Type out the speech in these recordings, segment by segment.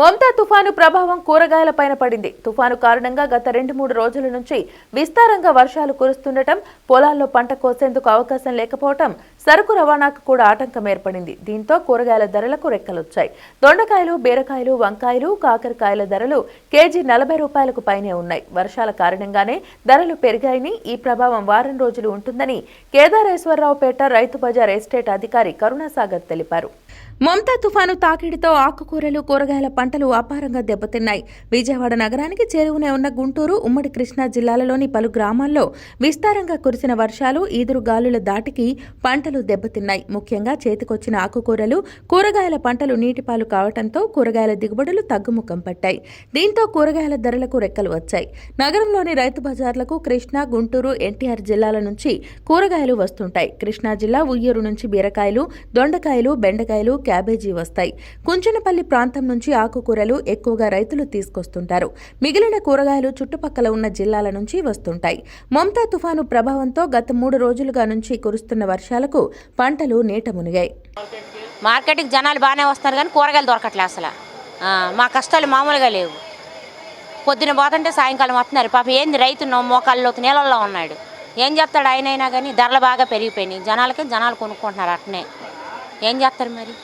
మొంతా తుఫాను ప్రభావం కూరగాయలపైన పడింది. తుఫాను కారణంగా గత రెండు మూడు రోజుల నుంచి విస్తారంగా వర్షాలు కురుస్తుండటం పొలాల్లో పంట కోసేందుకు అవకాశం లేకపోవటం సరుకు రవాణాకు కూడా ఆటంకం ఏర్పడింది. దీంతో కూరగాయల ధరలకు రెక్కలొచ్చాయి. దొండకాయలు బీరకాయలు వంకాయలు కాకరకాయల ధరలు కేజీ నలభై రూపాయలకు పైనే ఉన్నాయి. వర్షాల కారణంగానే ధరలు పెరిగాయని ఈ ప్రభావం వారం రోజులు ఉంటుందని కేదారేశ్వరరావుపేట రైతు బజార్ ఎస్టేట్ అధికారి కరుణాసాగర్ తెలిపారు. మమతా తుఫాను తాకిడితో ఆకుకూరలు కూరగాయల పంటలు అపారంగా దెబ్బతిన్నాయి. విజయవాడ నగరానికి చేరువనే ఉన్న గుంటూరు ఉమ్మడి కృష్ణా జిల్లాలలోని పలు గ్రామాల్లో విస్తారంగా కురిసిన వర్షాలు ఈదురు గాలుల దాటికి పంటలు దెబ్బతిన్నాయి. ముఖ్యంగా చేతికొచ్చిన ఆకుకూరలు కూరగాయల పంటలు నీటిపాలు కావడంతో కూరగాయల దిగుబడులు తగ్గుముఖం పట్టాయి. దీంతో కూరగాయల ధరలకు రెక్కలు వచ్చాయి. నగరంలోని రైతు బజార్లకు కృష్ణా గుంటూరు ఎన్టీఆర్ జిల్లాల నుంచి కూరగాయలు వస్తుంటాయి. కృష్ణా జిల్లా ఉయ్యూరు నుంచి బీరకాయలు దొండకాయలు బెండకాయలు క్యాబేజీ వస్తాయి. కుంచనపల్లి ప్రాంతం నుంచి ఆకుకూరలు ఎక్కువగా రైతులు తీసుకొస్తుంటారు. మిగిలిన కూరగాయలు చుట్టుపక్కల ఉన్న జిల్లాల నుంచి వస్తుంటాయి. మమతా తుఫాను ప్రభావంతో గత మూడు రోజులుగా నుంచి కురుస్తున్న వర్షాలకు పంటలు నీట మునిగాయి. మార్కెట్కి జనాలు బాగానే వస్తున్నారు కానీ కూరగాయలు దొరకట్లే అసలు. మా కష్టాలు మామూలుగా లేవు. పొద్దున పోతుంటే సాయంకాలం వస్తున్నారు. పాప ఏంది రైతు మోకాళ్ళలో నీళ్ళల్లో ఉన్నాడు. ఏం చెప్తాడు ఆయనైనా అయినా కానీ ధరలు బాగా పెరిగిపోయినాయి. జనాలకి జనాలు కొనుక్కుంటున్నారు అట్నే. ఏం చేస్తారు మరి?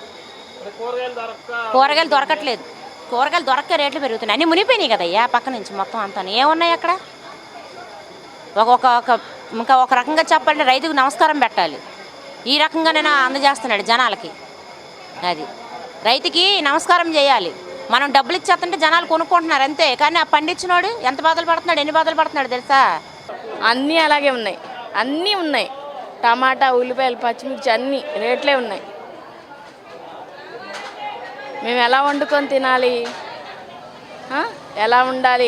కూరగాయలు దొరకట్లేదు. కూరగాయలు దొరక్క రేట్లు పెరుగుతున్నాయి. అన్నీ మునిగిపోయినాయి కదయ్యా పక్క నుంచి మొత్తం అంతా ఏమున్నాయి అక్కడ? ఒక ఒక ఒక ఇంకా ఒక రకంగా చెప్పాలంటే రైతుకు నమస్కారం పెట్టాలి. ఈ రకంగానే అందజేస్తున్నాడు జనాలకి. అది. రైతుకి నమస్కారం చేయాలి. మనం డబ్బులు ఇచ్చేస్తుంటే జనాలు కొనుక్కుంటున్నారు అంతే. కానీ ఆ పండించినోడు ఎంత బాధలు పడుతున్నాడు ఎన్ని బాధలు పడుతున్నాడు తెలుసా? అన్నీ అలాగే ఉన్నాయి. అన్నీ ఉన్నాయి. టమాటా ఉల్లిపాయలు పచ్చిమిర్చి అన్నీ రేట్లే ఉన్నాయి. మేము ఎలా వండుకొని తినాలి? ఎలా ఉండాలి?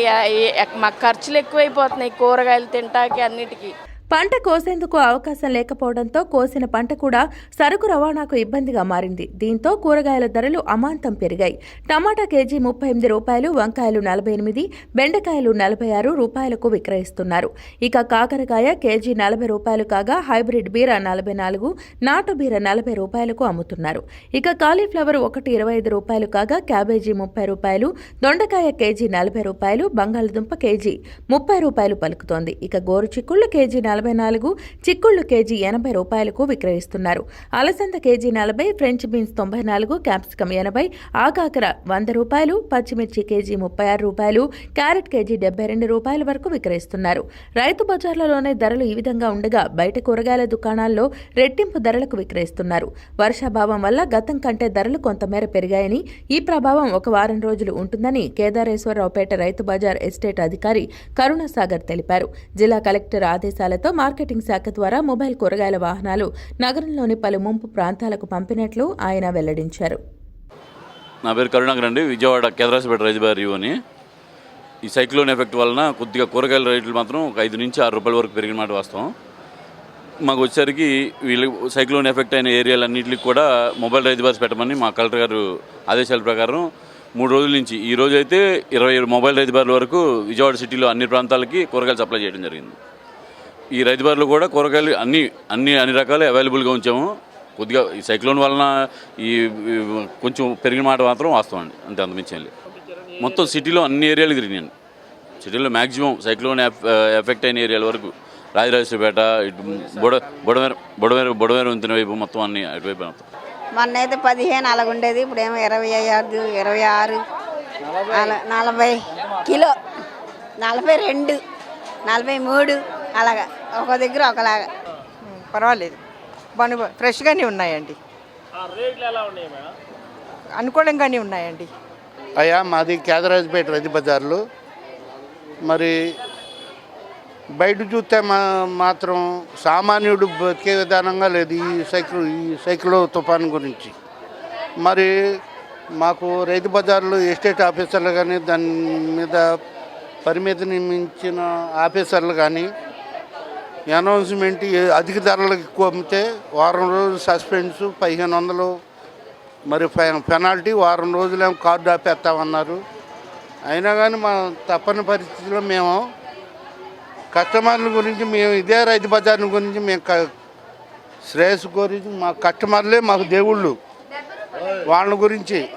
మాకు ఖర్చులు ఎక్కువైపోతున్నాయి కూరగాయలు తింటాకి అన్నిటికీ. పంట కోసేందుకు అవకాశం లేకపోవడంతో కోసిన పంట కూడా సరుకు రవాణాకు ఇబ్బందిగా మారింది. దీంతో కూరగాయల ధరలు అమాంతం పెరిగాయి. టమాటా కేజీ ముప్పై ఎనిమిది రూపాయలు వంకాయలు నలభై ఎనిమిది బెండకాయలు నలభై ఆరు రూపాయలకు విక్రయిస్తున్నారు. ఇక కాకరకాయ కేజీ నలభై రూపాయలు కాగా హైబ్రిడ్ బీర నలభై నాలుగు నాటు బీర నలభై రూపాయలకు అమ్ముతున్నారు. ఇక కాలీఫ్లవర్ ఒకటి ఇరవై ఐదు రూపాయలు కాగా క్యాబేజీ ముప్పై రూపాయలు దొండకాయ కేజీ నలభై రూపాయలు బంగాళదుంప కేజీ ముప్పై రూపాయలు పలుకుతోంది. ఇక గోరు చిక్కుళ్ళు కేజీ నలభై నాలుగు చిక్కుళ్ళు కేజీ ఎనభై రూపాయలకు విక్రయిస్తున్నారు. అలసంద కేజీ నలభై ఫ్రెంచ్ బీన్స్ తొంభై నాలుగు క్యాప్సికం ఎనభై ఆకాకర వంద రూపాయలు పచ్చిమిర్చి కేజీ ముప్పై ఆరు రూపాయలు క్యారెట్ కేజీ డెబ్బై రెండు రూపాయల వరకు విక్రయిస్తున్నారు. రైతు బజార్లలోనే ధరలు ఈ విధంగా ఉండగా బయట కూరగాయల దుకాణాల్లో రెట్టింపు ధరలకు విక్రయిస్తున్నారు. వర్షాభావం వల్ల గతం కంటే ధరలు కొంతమేర పెరిగాయని ఈ ప్రభావం ఒక వారం రోజులు ఉంటుందని కేదారేశ్వరరావుపేట రైతు బజార్ ఎస్టేట్ అధికారి కరుణాసాగర్ తెలిపారు. జిల్లా కలెక్టర్ ఆదేశాలతో మార్కెటింగ్ శాఖ ద్వారా మొబైల్ కూరగాయల వాహనాలు నగరంలోని పలు ముంపు ప్రాంతాలకు పంపినట్లు ఆయన వెల్లడించారు. నా పేరు కరుణాకర్ అండి. విజయవాడ కేదరాసిపేట రైతుబారి అని ఈ సైక్లోన్ ఎఫెక్ట్ వలన కొద్దిగా కూరగాయల రేట్లు మాత్రం ఒక ఐదు నుంచి ఆరు రూపాయల వరకు పెరిగిన మాట వాస్తవం. మాకు వచ్చేసరికి వీళ్ళు సైక్లోన్ ఎఫెక్ట్ అయిన ఏరియాలన్నింటికి కూడా మొబైల్ రైతు బస్ పెట్టమని మా కలెక్టర్ గారు ఆదేశాల ప్రకారం మూడు రోజుల నుంచి ఈ రోజు అయితే ఇరవై మొబైల్ రైతు బార్ల వరకు విజయవాడ సిటీలో అన్ని ప్రాంతాలకి కూరగాయలు సప్లై చేయడం జరిగింది. ఈ రైతు బార్లు కూడా కూరగాయలు అన్ని అన్ని అన్ని రకాలు అవైలబుల్గా ఉంచాము. కొద్దిగా ఈ సైక్లోన్ వలన ఈ కొంచెం పెరిగిన మాట మాత్రం వాస్తవం అండి. అంతే అంతమించి లేదు. మొత్తం సిటీలో అన్ని ఏరియాలు తిరిగినాయండి. సిటీలో మ్యాక్సిమం సైక్లోన్ ఎఫ్- ఎఫెక్ట్ అయిన ఏరియాల వరకు రాజరాజేశ్వరపేట ఇటు బుడ బుడమేర బుడమేర బుడమేర వంతున వైపు మొత్తం అన్ని అటువైపు మొత్తం. మొన్న అయితే పదిహేను అలాగ ఉండేది ఇప్పుడు ఏమో ఇరవై ఐదు ఇరవై ఆరు నలభై కిలో నలభై రెండు నలభై మూడు అలాగా. ఒక దగ్గర ఒకలాగా. పర్వాలేదు. బాగా ఫ్రెష్గానే ఉన్నాయండి. అనుకూలంగానే ఉన్నాయండి. అయ్యా మాది కేదరాజపేట రది బజార్లు. మరి బయట చూస్తే మా మాత్రం సామాన్యుడు బతికే విధానంగా లేదు ఈ సైకిల్ ఈ సైకిల్ తుఫాన్ గురించి. మరి మాకు రైతు బజార్లు ఎస్టేట్ ఆఫీసర్లు కానీ దాని మీద పరిమితి నియమించిన ఆఫీసర్లు కానీ అనౌన్స్మెంట్ అధిక ధరలకు ఎక్కువ అమ్మితే వారం రోజులు సస్పెన్స్ పదిహేను వందలు మరి పె- పెనాల్టీ వారం రోజులేమో కార్డు ఆపేస్తామన్నారు. అయినా కానీ మా తప్పని పరిస్థితిలో మేము కస్టమర్ల గురించి మేము ఇదే రైతు బజార్ని గురించి మేము క- శ్రేయస్సు గురించి మా కస్టమర్లే మాకు దేవుళ్ళు. వాళ్ళ గురించి